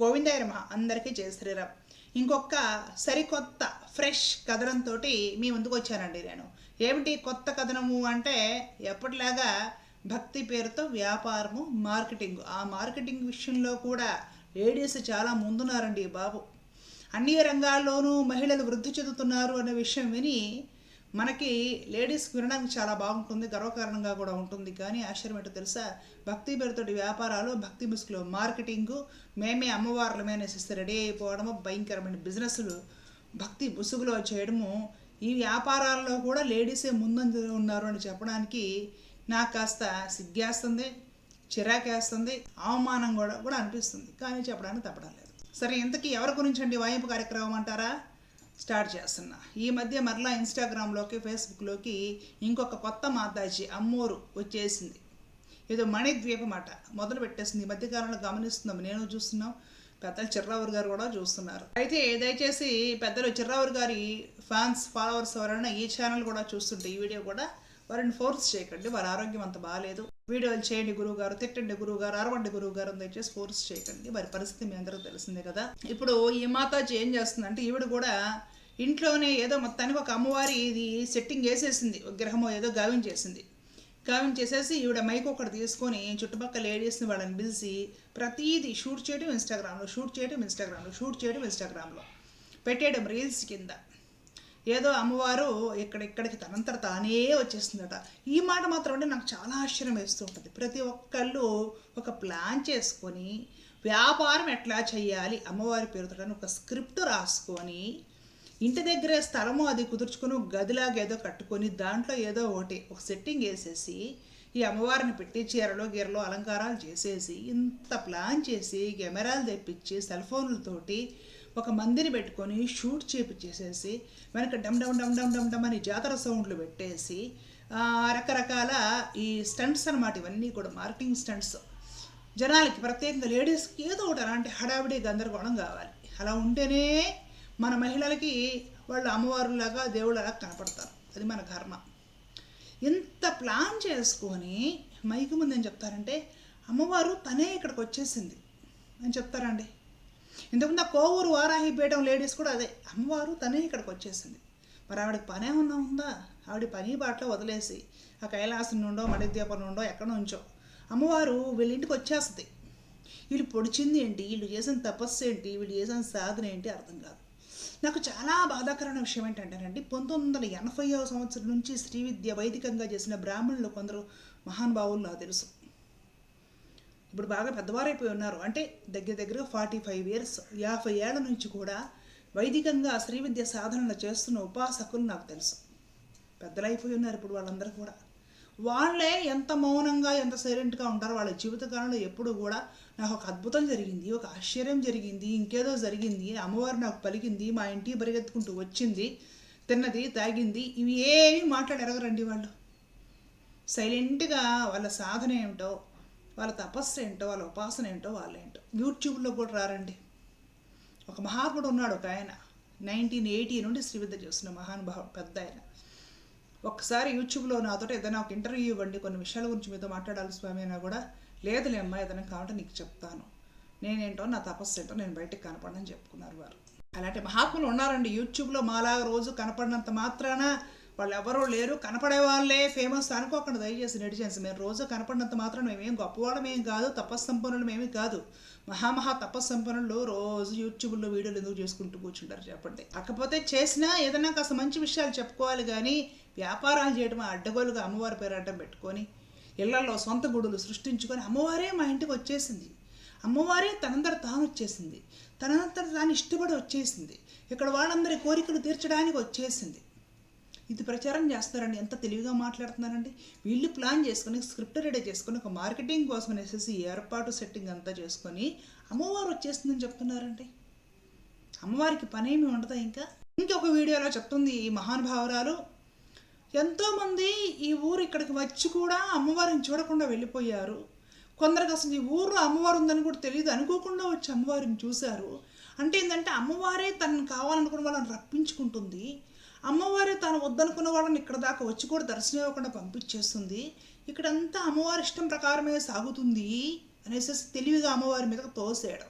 గోవిందయ్య నమ. అందరికీ జయ శ్రీరామ్. ఇంకొక సరికొత్త ఫ్రెష్ కథనంతో మీ ముందుకు వచ్చానండి నేను. ఏమిటి కొత్త కథనము అంటే ఎప్పటిలాగా భక్తి పేరుతో వ్యాపారము మార్కెటింగ్. ఆ మార్కెటింగ్ విషయంలో కూడా లేడీస్ చాలా ముందున్నారండి బాబు. అన్ని రంగాల్లోనూ మహిళలు వృద్ధి చెందుతున్నారు అనే విషయం విని మనకి లేడీస్కి వినడానికి చాలా బాగుంటుంది గర్వకారణంగా కూడా ఉంటుంది. కానీ ఆశ్చర్యం ఏంటో తెలుసా? భక్తి పేరుతోటి వ్యాపారాలు భక్తి ముసుగులో మార్కెటింగ్ మేమే అమ్మవార్లమే అనేసిస్తే రెడీ అయిపోవడము భయంకరమైన బిజినెస్లు భక్తి ముసుగులో చేయడము. ఈ వ్యాపారాల్లో కూడా లేడీసే ముందంజ ఉన్నారు అని చెప్పడానికి నాకు కాస్త సిగ్గేస్తుంది చిరాకేస్తుంది అవమానం కూడా కూడా అనిపిస్తుంది. కానీ చెప్పడానికి తప్పడం లేదు. సరే ఇంతకీ ఎవరి గురించి అండి? వాయింపు కార్యక్రమం అంటారా? స్టార్ట్ చేస్తున్నా. ఈ మధ్య మరలా ఇన్స్టాగ్రామ్లోకి ఫేస్బుక్లోకి ఇంకొక కొత్త మాతాజీ అమ్మోరు వచ్చేసింది. ఏదో మణిద్వీపం అట. మొదలు పెట్టేసింది. ఈ మధ్యకాలంలో గమనిస్తున్నాం. నేను చూస్తున్నాం. పెద్దలు చిర్రావురు గారు కూడా చూస్తున్నారు. అయితే దయచేసి పెద్దలు చిర్రావురు గారి ఫ్యాన్స్ ఫాలోవర్స్ ఎవరైనా ఈ ఛానల్ కూడా చూస్తుంటే ఈ వీడియో కూడా వారిని ఫోర్స్ చేయకండి. వారి ఆరోగ్యం అంత బాగాలేదు వీడియోలు చేయండి గురువు గారు తిట్టండి గురువు గారు అరవండి గురువు గారు దయచేసి ఫోర్స్ చేయకండి. వారి పరిస్థితి మీ అందరూ తెలిసిందే కదా. ఇప్పుడు ఈ మాతాజీ ఏం చేస్తుందంటే ఈవిడ కూడా ఇంట్లోనే ఏదో మొత్తానికి ఒక అమ్మవారి ఇది సెట్టింగ్ వేసేసింది. విగ్రహమో ఏదో గావించేసింది గావించేసేసి ఈవిడ మైక్ ఒకటి తీసుకొని చుట్టుపక్కల లేడీస్ని వాళ్ళని పిలిచి ప్రతిదీ షూట్ చేయడం ఇన్స్టాగ్రామ్లో షూట్ చేయడం ఇన్స్టాగ్రామ్లో షూట్ చేయడం ఇన్స్టాగ్రామ్లో పెట్టేయడం రీల్స్ కింద. ఏదో అమ్మవారు ఇక్కడిక్కడికి తనంతట తానే వచ్చేస్తుందట. ఈ మాట మాత్రం అంటే నాకు చాలా ఆశ్చర్యం వేస్తూ ఉంటుంది. ప్రతి ఒక్కళ్ళు ఒక ప్లాన్ చేసుకొని వ్యాపారం ఎట్లా చేయాలి అమ్మవారి పేరుతో ఒక స్క్రిప్ట్ రాసుకొని ఇంటి దగ్గరే స్థలము అది కుదుర్చుకొని గదిలాగా ఏదో కట్టుకొని దాంట్లో ఏదో ఒకటి ఒక సెట్టింగ్ వేసేసి ఈ అమ్మవారిని పెట్టి చీరలో గీరలో అలంకారాలు చేసేసి ఇంత ప్లాన్ చేసి కెమెరాలు తెప్పించి సెల్ ఫోన్లతోటి ఒక మందిని పెట్టుకొని షూట్ చేపించేసేసి వెనక డమ్ డమ్ డమ్ డమ్ డమ్ డమ్ అని జాతర సౌండ్లు పెట్టేసి రకరకాల ఈ స్టంట్స్ అనమాట ఇవన్నీ కూడా మార్కెటింగ్ స్టంట్స్. జనాలకి ప్రత్యేకంగా లేడీస్కి ఏదో ఒకటి అలాంటి హడావిడి గందరగోళం కావాలి. అలా ఉంటేనే మన మహిళలకి వాళ్ళు అమ్మవారులాగా దేవుళ్ళలా కనపడతారు. అది మన కర్మ ఇంత ప్లాన్ చేసుకొని మైకు ముందు ఏం చెప్తారంటే అమ్మవారు తనే ఇక్కడికి వచ్చేసింది. అని చెప్తారండి ఇంతకుముందు కోవూరు వారాహిపీఠం లేడీస్ కూడా అదే. అమ్మవారు తనే ఇక్కడికి వచ్చేసింది. మరి ఆవిడకి పనే ఉన్నా ఉందా? ఆవిడ పని బాటలో వదిలేసి ఆ కైలాసం నుండో మడిద్వీపం నుండో ఎక్కడ నుంచో అమ్మవారు వీళ్ళింటికి వచ్చేస్తుంది. వీళ్ళు పొడిచింది ఏంటి? వీళ్ళు చేసిన తపస్సు ఏంటి? వీళ్ళు చేసిన సాధన ఏంటి అర్థం కాదు. నాకు చాలా బాధాకరమైన విషయం ఏంటంటేనండి పంతొమ్మిది వందల ఎనభైవ సంవత్సరం నుంచి శ్రీ విద్య వైదికంగా చేసిన బ్రాహ్మణులు కొందరు మహానుభావులు నాకు తెలుసు. ఇప్పుడు బాగా పెద్దవారైపోయి ఉన్నారు. అంటే దగ్గర దగ్గర ఫార్టీ ఫైవ్ ఇయర్స్ యాభై ఏళ్ళ నుంచి కూడా వైదికంగా శ్రీవిద్య సాధనలు చేస్తున్న ఉపాసకులు నాకు తెలుసు. పెద్దలైపోయి ఉన్నారు ఇప్పుడు వాళ్ళందరూ కూడా. వాళ్ళే ఎంత మౌనంగా ఎంత సైలెంట్గా ఉంటారో వాళ్ళ జీవితకాలంలో ఎప్పుడు కూడా నాకు ఒక అద్భుతం జరిగింది ఒక ఆశ్చర్యం జరిగింది ఇంకేదో జరిగింది అమ్మవారు నాకు పలికింది మా ఇంటికి పరిగెత్తుకుంటూ వచ్చింది తిన్నది తాగింది ఇవి ఏమి మాట్లాడరగరండి వాళ్ళు? సైలెంట్గా వాళ్ళ సాధన ఏమిటో వాళ్ళ తపస్సు ఏంటో వాళ్ళ ఉపాసన ఏంటో వాళ్ళేంటో యూట్యూబ్లో కూడా రారండి. ఒక మహాత్ముడు ఉన్నాడు ఒక ఆయన. నైన్టీన్ ఎయిటీ నుండి శ్రీవిద్య చేస్తున్న మహానుభావుడు పెద్ద ఆయన. ఒక్కసారి యూట్యూబ్లో నాతో ఏదైనా ఒక ఇంటర్వ్యూ ఇవ్వండి కొన్ని విషయాల గురించి మీతో మాట్లాడాలి స్వామి అయినా కూడా లేదులే అమ్మా ఏదైనా కావాలంటే నీకు చెప్తాను. నేనేంటో నా తపస్సు ఏంటో నేను బయటకు కనపడని చెప్పుకున్నారు వారు. అలాంటి మహాత్ములు ఉన్నారండి. యూట్యూబ్లో మాలాగా రోజు కనపడినంత మాత్రాన వాళ్ళు ఎవరూ లేరు. కనపడే వాళ్ళే ఫేమస్ అనుకోకుండా దయచేసి నెటిజన్స్ మేము రోజు కనపడినంత మాత్రం మేమేం గొప్పవాళ్ళమేం కాదు తపస్సంపన్నులు ఏమీ కాదు. మహామహా తపస్సంపన్నులు రోజు యూట్యూబ్లో వీడియోలు ఎందుకు చేసుకుంటూ కూర్చుంటారు చెప్పండి. కాకపోతే చేసినా ఏదైనా కాస్త మంచి విషయాలు చెప్పుకోవాలి కానీ వ్యాపారాలు చేయడం అడ్డగోలుగా అమ్మవారి పేరు అడ్డం పెట్టుకొని ఇళ్ళలో సొంత గుడులు సృష్టించుకొని అమ్మవారే మా ఇంటికి వచ్చేసింది. అమ్మవారే తనందర తాను వచ్చేసింది. తనంతట తాను ఇష్టపడి వచ్చేసింది. ఇక్కడ వాళ్ళందరి కోరికలు తీర్చడానికి వచ్చేసింది. ఇది ప్రచారం చేస్తారండి ఎంత తెలివిగా మాట్లాడుతున్నారండి? వీళ్ళు ప్లాన్ చేసుకుని స్క్రిప్ట్ రెడీ చేసుకుని ఒక మార్కెటింగ్ కోసం అనేసి ఏర్పాటు సెట్టింగ్ అంతా చేసుకొని అమ్మవారు వచ్చేస్తుందని చెప్తున్నారండి. అమ్మవారికి పనేమి ఉండదా ఇంకా? ఇంకొక వీడియోలో చెప్తుంది ఈ మహానుభావురాలు. ఎంతోమంది ఈ ఊరు ఇక్కడికి వచ్చి కూడా అమ్మవారిని చూడకుండా వెళ్ళిపోయారు. కొందరికి అసలు ఈ ఊరు అమ్మవారు ఉందని కూడా తెలియదు. అనుకోకుండా వచ్చి అమ్మవారిని చూశారు. అంటే ఏంటంటే అమ్మవారే తనను కావాలనుకున్న వాళ్ళని రప్పించుకుంటుంది. అమ్మవారు తాను వద్దనుకున్న వాళ్ళని ఇక్కడ దాకా వచ్చి కూడా దర్శనం ఇవ్వకుండా పంపించేస్తుంది. ఇక్కడంతా అమ్మవారి ఇష్టం ప్రకారమే సాగుతుంది అనేసి తెలివిగా అమ్మవారి మీద తోసేయడం.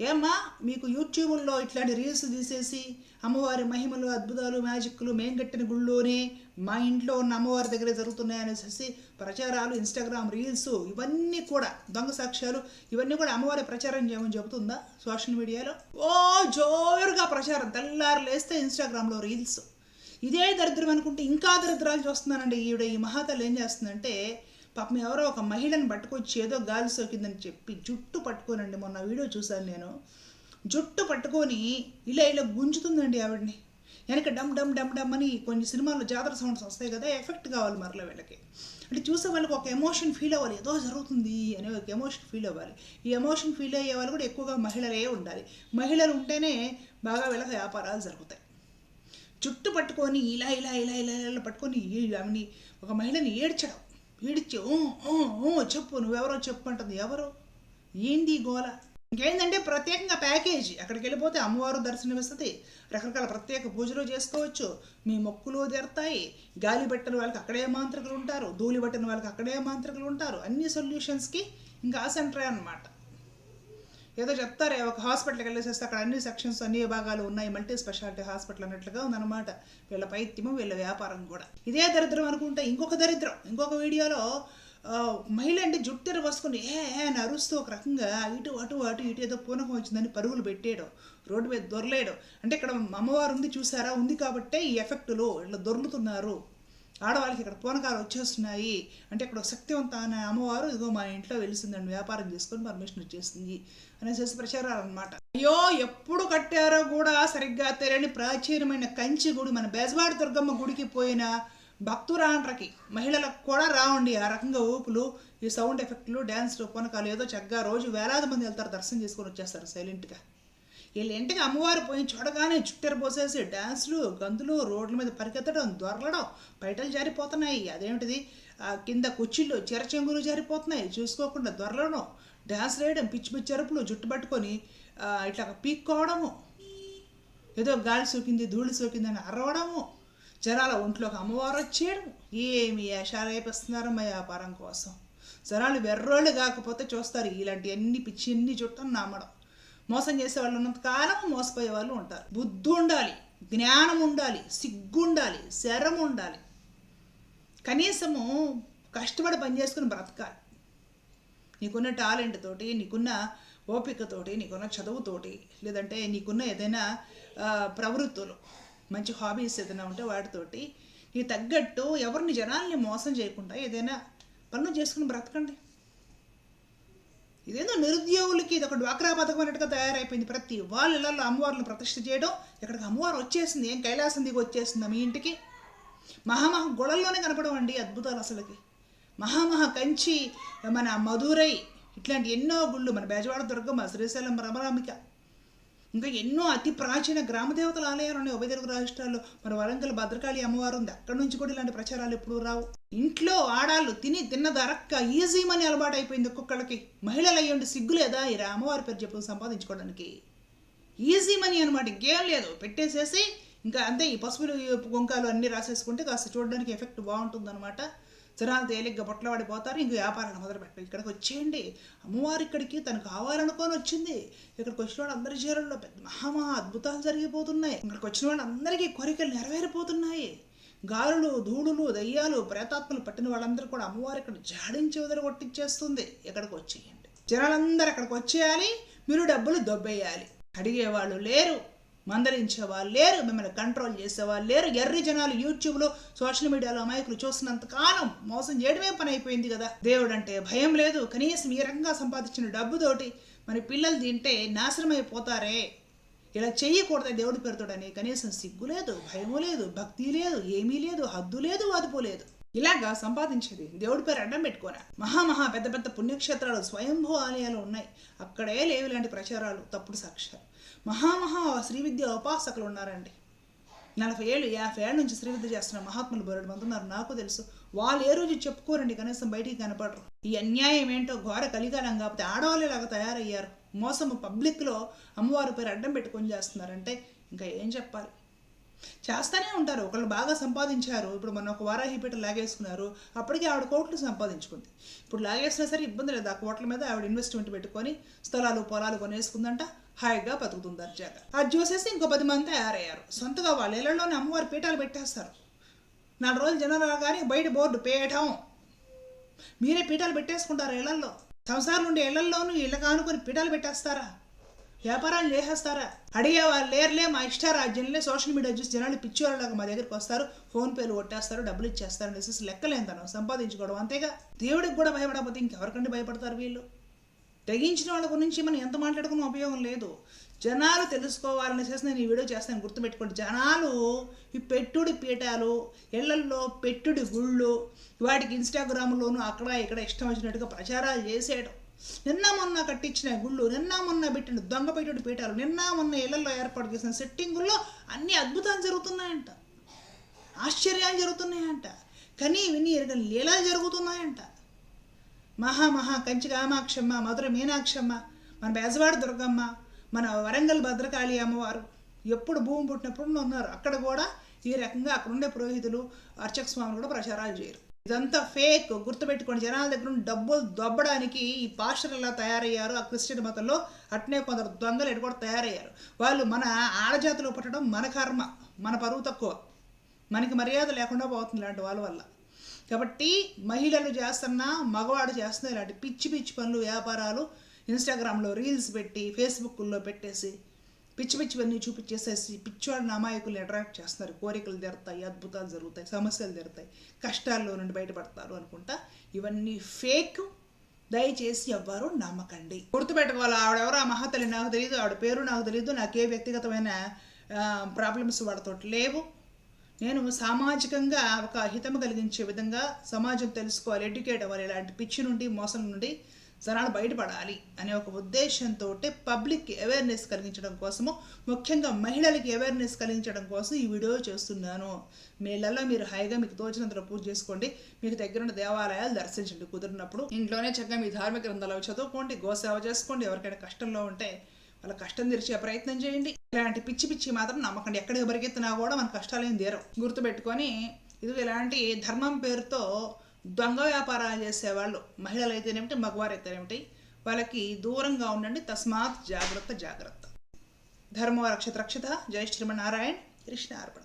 ఏమ్మా మీకు యూట్యూబ్లో ఇట్లాంటి రీల్స్ తీసేసి అమ్మవారి మహిమలు అద్భుతాలు మ్యాజిక్లు మేం కట్టిన గుళ్ళోనే మా ఇంట్లో ఉన్న అమ్మవారి దగ్గరే జరుగుతున్నాయనేసి ప్రచారాలు ఇన్స్టాగ్రామ్ రీల్స్ ఇవన్నీ కూడా దొంగ సాక్ష్యాలు ఇవన్నీ కూడా అమ్మవారి ప్రచారం చేయమని చెబుతుందా సోషల్ మీడియాలో? ఓ జోరుగా ప్రచారం. తెల్లారు లేస్తే ఇన్స్టాగ్రామ్లో రీల్స్. ఇదే దరిద్రం అనుకుంటే ఇంకా దరిద్రాలు చూస్తున్నానండి. ఈవిడ ఈ మహాతల్లి ఏం చేస్తుందంటే పాపం ఎవరో ఒక మహిళను పట్టుకొచ్చి ఏదో గాలి సోకిందని చెప్పి జుట్టు పట్టుకోనండి. మొన్న వీడియో చూశాను నేను. జుట్టు పట్టుకొని ఇలా ఇలా గుంజుతుందండి ఆవిడని. వెనక డమ్ డమ్ డమ్ డమ్ అని కొన్ని సినిమాల్లో జాతర సౌండ్స్ వస్తాయి కదా ఎఫెక్ట్ కావాలి మరలా వీళ్ళకి. అంటే చూసే వాళ్ళకి ఒక ఎమోషన్ ఫీల్ అవ్వాలి. ఏదో జరుగుతుంది అనే ఒక ఎమోషన్ ఫీల్ అవ్వాలి. ఈ ఎమోషన్ ఫీల్ అయ్యే వాళ్ళు కూడా ఎక్కువగా మహిళలే ఉండాలి. మహిళలు ఉంటేనే బాగా వీళ్ళకి వ్యాపారాలు జరుగుతాయి. జుట్టు పట్టుకొని ఇలా ఇలా ఇలా ఇలా ఇలా పట్టుకొని ఆమెని ఒక మహిళని ఏడ్చడం. ఏడిచి ఓ ఓ చెప్పు నువ్వెవరో చెప్పు అంటుంది. ఎవరు? ఏంది గోల? ఇంకేందంటే ప్రత్యేకంగా ప్యాకేజీ. అక్కడికి వెళ్ళిపోతే అమ్మవారు దర్శనమిస్తుంది. రకరకాల ప్రత్యేక పూజలు చేసుకోవచ్చు. మీ మొక్కులు తీరుతాయి. గాలి పట్టిన వాళ్ళకి అక్కడే మాంత్రికులు ఉంటారు. ధూళి పట్టిన వాళ్ళకి అక్కడే మాంత్రికులు ఉంటారు. అన్ని సొల్యూషన్స్కి ఇంకా ఆ సెంటరే అనమాట ఏదో చెప్తారే ఒక హాస్పిటల్కి వెళ్ళేసేస్తే అక్కడ అన్ని సెక్షన్స్ అన్ని విభాగాలు ఉన్నాయి మల్టీ స్పెషాలిటీ హాస్పిటల్ అన్నట్లుగా ఉందన్నమాట. వీళ్ళ పైత్యము వీళ్ళ వ్యాపారం కూడా. ఇదే దరిద్రం అనుకుంటే ఇంకొక దరిద్రం. ఇంకొక వీడియోలో మహిళ అంటే జుట్టెర వసుకుని ఏ ఏ అని అరుస్తూ ఒక రకంగా ఇటు అటు అటు ఇటు ఏదో పూనకం వచ్చిందని పరుగులు పెట్టేయడం రోడ్డు మీద దొరలేయడం. అంటే ఇక్కడ అమ్మవారు ఉంది చూసారా? ఉంది కాబట్టే ఈ ఎఫెక్టులు ఇట్లా దొర్లుతున్నారు. ఆడవాళ్ళకి ఇక్కడ పూనకాలు వచ్చేస్తున్నాయి. అంటే ఇక్కడ శక్తివంత అనే అమ్మవారు ఇదిగో మా ఇంట్లో వెలిసిందండి వ్యాపారం చేసుకొని పర్మిషన్ వచ్చేసింది అనేసి ప్రచారాలు అనమాట అయ్యో ఎప్పుడు కట్టారో కూడా సరిగ్గా తెలియని ప్రాచీనమైన కంచి గుడి మన బెజవాడ దుర్గమ్మ గుడికి పోయిన భక్తురాండ్రకి మహిళలకు కూడా రావండి. ఆ రకంగా ఊపులు ఈ సౌండ్ ఎఫెక్ట్లు డ్యాన్స్లు పూనకాలు ఏదో చక్కగా రోజు వేలాది మంది వెళ్తారు దర్శనం చేసుకొని వచ్చేస్తారు సైలెంట్గా. వీళ్ళు ఇంటికి అమ్మవారు పోయి చూడగానే చుట్టెర పోసేసి డ్యాన్సులు గంతులు రోడ్ల మీద పరిగెత్తడం దొరలడం బయటలు జారిపోతున్నాయి. అదేమిటిది? కింద కుర్చీలు చెరచెంగులు జారిపోతున్నాయి. చూసుకోకుండా దొరలడం డ్యాన్స్ వేయడం పిచ్చి పిచ్చి అరుపులు జుట్టు పట్టుకొని ఇట్లా పీక్కోవడము. ఏదో గాలి సోకింది ధూళి సోకింది అని అరవడము. జనాల ఒంట్లోకి అమ్మవారు వచ్చేయడం. ఏమి వేషాలు వేపిస్తున్నారమ్మా వ్యాపారం కోసం? జనాలు వెర్రోళ్ళు కాకపోతే చూస్తారు ఇలాంటి అన్ని పిచ్చి అన్ని చుట్టం నమ్మడం మోసం చేసే వాళ్ళు ఉన్నంత కాలం మోసపోయే వాళ్ళు ఉంటారు. బుద్ధి ఉండాలి జ్ఞానం ఉండాలి సిగ్గు ఉండాలి శరం ఉండాలి. కనీసము కష్టపడి పని చేసుకుని బ్రతకాలి. నీకున్న టాలెంట్ తోటి నీకున్న ఓపికతోటి నీకున్న చదువుతోటి లేదంటే నీకున్న ఏదైనా ప్రవృత్తులు మంచి హాబీస్ ఏదైనా ఉంటే వాటితోటి నీ తగ్గట్టు ఎవరిని జనాల్ని మోసం చేయకుండా ఏదైనా పనులు చేసుకుని బ్రతకండి. ఇదేందో నిరుద్యోగులకి ఇది ఒక డ్వాక్రా పథకం అన్నట్టుగా తయారైపోయింది. ప్రతి వాళ్ళ ఇళ్ళలో అమ్మవారిని ప్రతిష్ఠ చేయడం ఇక్కడికి అమ్మవారు వచ్చేసింది ఏం కైలాసం దిగి వచ్చేసిందా మీ ఇంటికి? మహామహా గొడవల్లోనే కనపడవండి అద్భుతాలు అసలుకి. మహామహా కంచి మన మధురై ఇట్లాంటి ఎన్నో గుళ్ళు మన బేజవాడ దుర్గమ్మ శ్రీశైలం రమరామిక ఇంకా ఎన్నో అతి ప్రాచీన గ్రామదేవతల ఆలయాలు ఉన్నాయి ఉభయ తెలుగు రాష్ట్రాల్లో. మన వరంగల్ భద్రకాళి అమ్మవారు ఉంది. అక్కడ నుంచి కూడా ఇలాంటి ప్రచారాలు ఎప్పుడు రావు. ఇంట్లో ఆడాళ్ళు తిని తిన్న దరక్క ఈజీ మనీ అలవాటు అయిపోయింది ఒక్కొక్కళ్ళకి. మహిళలు అయ్యండి సిగ్గులేదా ఈ అమ్మవారి పేరు చెప్పు సంపాదించుకోవడానికి. ఈజీ మనీ అనమాట ఇంకేం లేదు. పెట్టేసేసి ఇంకా అంతే ఈ పసుపులు గొంకాలు అన్నీ రాసేసుకుంటే కాస్త చూడడానికి ఎఫెక్ట్ బాగుంటుందన్నమాట. జనాలు తేలిగ్గా బొట్ల పడిపోతారు ఇంక వ్యాపారాలు మొదలు పెట్టారు. ఇక్కడికి వచ్చేయండి. అమ్మవారు ఇక్కడికి తను కావాలనుకొని వచ్చింది. ఇక్కడికి వచ్చిన వాళ్ళు అందరి జీవనంలో పెద్ద మహామహా అద్భుతాలు జరిగిపోతున్నాయి. ఇక్కడికి వచ్చిన వాళ్ళందరికీ కోరికలు నెరవేరిపోతున్నాయి. గాలులు ధూళులు దయ్యాలు ప్రేతాత్మలు పట్టిన వాళ్ళందరూ కూడా అమ్మవారు ఇక్కడ జాడించి వదిలి కొట్టించేస్తుంది ఇక్కడికి వచ్చేయండి. జనాలందరూ అక్కడికి వచ్చేయాలి. మీరు డబ్బులు దొబ్బేయాలి. అడిగేవాళ్ళు లేరు. మందలించే వాళ్ళు లేరు మిమ్మల్ని కంట్రోల్ చేసేవాళ్ళు లేరు ఎర్రి జనాలు యూట్యూబ్లో సోషల్ మీడియాలో అమాయకులు చూస్తున్నంత కాలం మోసం చేయడమే పని అయిపోయింది కదా. దేవుడు అంటే భయం లేదు. కనీసం ఈ రకంగా సంపాదించిన డబ్బుతోటి మరి పిల్లలు తింటే నాశనం అయిపోతారే ఇలా చేయకూడదు దేవుడి పేరుతోడని కనీసం సిగ్గు లేదు భయము లేదు భక్తి లేదు ఏమీ లేదు హద్దు లేదు అదుపు లేదు. ఇలాగా సంపాదించేది. దేవుడి పేరు అడ్డం పెట్టుకోరా. మహామహా పెద్ద పెద్ద పుణ్యక్షేత్రాలు స్వయంభూ ఆలయాలు ఉన్నాయి. అక్కడే లేవు ఇలాంటి ప్రచారాలు. తప్పుడు సాక్ష్యాలు. మహామహా శ్రీ విద్య ఉపాసకులు ఉన్నారండి. నలభై ఏళ్ళు యాభై ఏళ్ళ నుంచి శ్రీ విద్య చేస్తున్న మహాత్ములు బరుడు మంది ఉన్నారు నాకు తెలుసు. వాళ్ళు ఏ రోజు చెప్పుకోరండి. కనీసం బయటికి కనపడరు. ఈ అన్యాయం ఏంటో ఘోర కలికాలం కాకపోతే ఆడవాళ్ళు ఇలాగా తయారయ్యారు. మోసము పబ్లిక్లో అమ్మవారి పేరు అడ్డం పెట్టుకొని చేస్తున్నారంటే ఇంకా ఏం చెప్పాలి? చేస్తూనే ఉంటారు. ఒకళ్ళు బాగా సంపాదించారు. ఇప్పుడు మొన్న ఒక వారాహిపీట లాగేసుకున్నారు. అప్పటికి ఆవిడ కోట్లు సంపాదించుకుంది. ఇప్పుడు లాగేసినా సరే ఇబ్బంది లేదు. ఆ కోట్ల మీద ఆవిడ ఇన్వెస్ట్మెంట్ పెట్టుకొని స్థలాలు పొలాలు కొనేసుకుందంట. హాయిగా బతుకుతుంది దర్జాగా అది చూసేసి ఇంకో పది మంది తయారయ్యారు. సొంతగా వాళ్ళ ఇళ్ళలోనే అమ్మవారి పీఠాలు పెట్టేస్తారు. నాలుగు రోజులు జనం రాగానే బయట బోర్డు పేయటం మీరే పీఠాలు పెట్టేసుకుంటారు ఇళ్ళల్లో? సంసారం ఉండే ఇళ్ళల్లోనూ ఇళ్ళ కానుకొని పీఠాలు పెట్టేస్తారా? వ్యాపారాలు చేసేస్తారా అడిగేవారు వాళ్ళు లేరులే మా ఇష్టారాజ్యంలో సోషల్ మీడియా చూసి జనాలు పిచ్చివాళ్ళలాగా మా దగ్గరికి వస్తారు ఫోన్ పేలు కొట్టేస్తారు డబ్బులు ఇచ్చేస్తారు అనేసి లెక్కలేంతనం సంపాదించుకోవడం అంతేగా. దేవుడికి కూడా భయపడకపోతే ఇంకెవరికంటే భయపడతారు వీళ్ళు? తెగించిన వాళ్ళ గురించి మనం ఎంత మాట్లాడుకున్న ఉపయోగం లేదు. జనాలు తెలుసుకోవాలనేసేసి నేను ఈ వీడియో చేస్తాను గుర్తుపెట్టుకోండి. జనాలు ఈ పెట్టుడి పీఠాలు ఇళ్ళల్లో పెట్టుడి గుళ్ళు వాటికి ఇన్స్టాగ్రామ్లోనూ అక్కడ ఇక్కడ ఇష్టం వచ్చినట్టుగా ప్రచారాలు చేసేయడం నిన్న మొన్న కట్టించిన గుళ్ళు నిన్న మొన్న పెట్టిన దొంగ పెట్టిన పీఠాలు నిన్న మొన్న ఇళ్ళలో ఏర్పాటు చేసిన సెట్టింగుల్లో అన్ని అద్భుతాలు జరుగుతున్నాయంట. ఆశ్చర్యాలు జరుగుతున్నాయంట. కానీ విని ఎరగని లీలాలు జరుగుతున్నాయంట. మహా మహా కంచి కామాక్షమ్మ మధుర మీనాక్షమ్మ మన బెజవాడ దుర్గమ్మ మన వరంగల్ భద్రకాళి అమ్మవారు ఎప్పుడు భూమి పుట్టినప్పుడు ఉన్నారు. అక్కడ కూడా ఈ రకంగా అక్కడ ఉండే పురోహితులు అర్చక స్వాములు కూడా ప్రచారాలు చేయరు. ఇదంతా ఫేక్ గుర్తుపెట్టుకోండి. జనాల దగ్గర నుండి డబ్బులు దొబ్బడానికి ఈ పాస్టర్ ఎలా తయారయ్యారు ఆ క్రిస్టియన్ మతంలో అట్నే కొందరు దొంగలు ఎటు కూడా తయారయ్యారు. వాళ్ళు మన ఆడజాతిలో పట్టడం మన కర్మ మన పరువు తక్కువ. మనకి మర్యాద లేకుండా పోతుంది ఇలాంటి వాళ్ళ వల్ల. కాబట్టి మహిళలు చేస్తున్న మగవాడు చేస్తున్న ఇలాంటి పిచ్చి పిచ్చి పనులు వ్యాపారాలు ఇన్స్టాగ్రామ్లో రీల్స్ పెట్టి ఫేస్బుక్లో పెట్టేసి పిచ్చి పిచ్చివన్నీ చూపించేసేసి పిచ్చివాడిని అమాయకులు అట్రాక్ట్ చేస్తున్నారు. కోరికలు తెరుతాయి అద్భుతాలు జరుగుతాయి సమస్యలు తెరుతాయి కష్టాల్లో నుండి బయటపడతారు అనుకుంటా. ఇవన్నీ ఫేక్ దయచేసి ఎవ్వరూ నమ్మకండి. గుర్తుపెట్టుకోవాలి ఆవిడెవరో ఆ మహాతల్లి నాకు తెలియదు ఆవిడ పేరు నాకు తెలియదు నాకే వ్యక్తిగతమైన ప్రాబ్లమ్స్ వాడితో లేవు. నేను సామాజికంగా ఒక హితము కలిగించే విధంగా సమాజం తెలుసుకోవాలి ఎడ్యుకేట్ అవ్వాలి ఇలాంటి పిచ్చి నుండి మోసం నుండి జనాలు బయటపడాలి అనే ఒక ఉద్దేశంతో పబ్లిక్ అవేర్నెస్ కలిగించడం కోసము ముఖ్యంగా మహిళలకి అవేర్నెస్ కలిగించడం కోసం ఈ వీడియో చేస్తున్నాను. మీ మీరు హాయిగా మీకు తోచినంతలో పూజ చేసుకోండి. మీకు దగ్గరున్న దేవాలయాలు దర్శించండి. కుదిరినప్పుడు ఇంట్లోనే చక్కగా మీ ధార్మిక గ్రంథాలు చదువుకోండి గోసేవ చేసుకోండి. ఎవరికైనా కష్టంలో ఉంటే వాళ్ళ కష్టం తెరిచే ప్రయత్నం చేయండి. ఇలాంటి పిచ్చి పిచ్చి మాత్రం నమ్మకండి. ఎక్కడ ఎవరికెత్తినా కూడా మన కష్టాలు ఏం తీరవు. గుర్తుపెట్టుకొని ఇది ఇలాంటి ధర్మం పేరుతో దొంగ వ్యాపారాలు చేసేవాళ్ళు మహిళలు అయితేనేమిటి మగవారు అయితేనేమిటి వాళ్ళకి దూరంగా ఉండండి తస్మాత్ జాగ్రత్త జాగ్రత్త. ధర్మో రక్షత. రక్షిత శ్రీమ నారాయణ కృష్ణ అర్పణ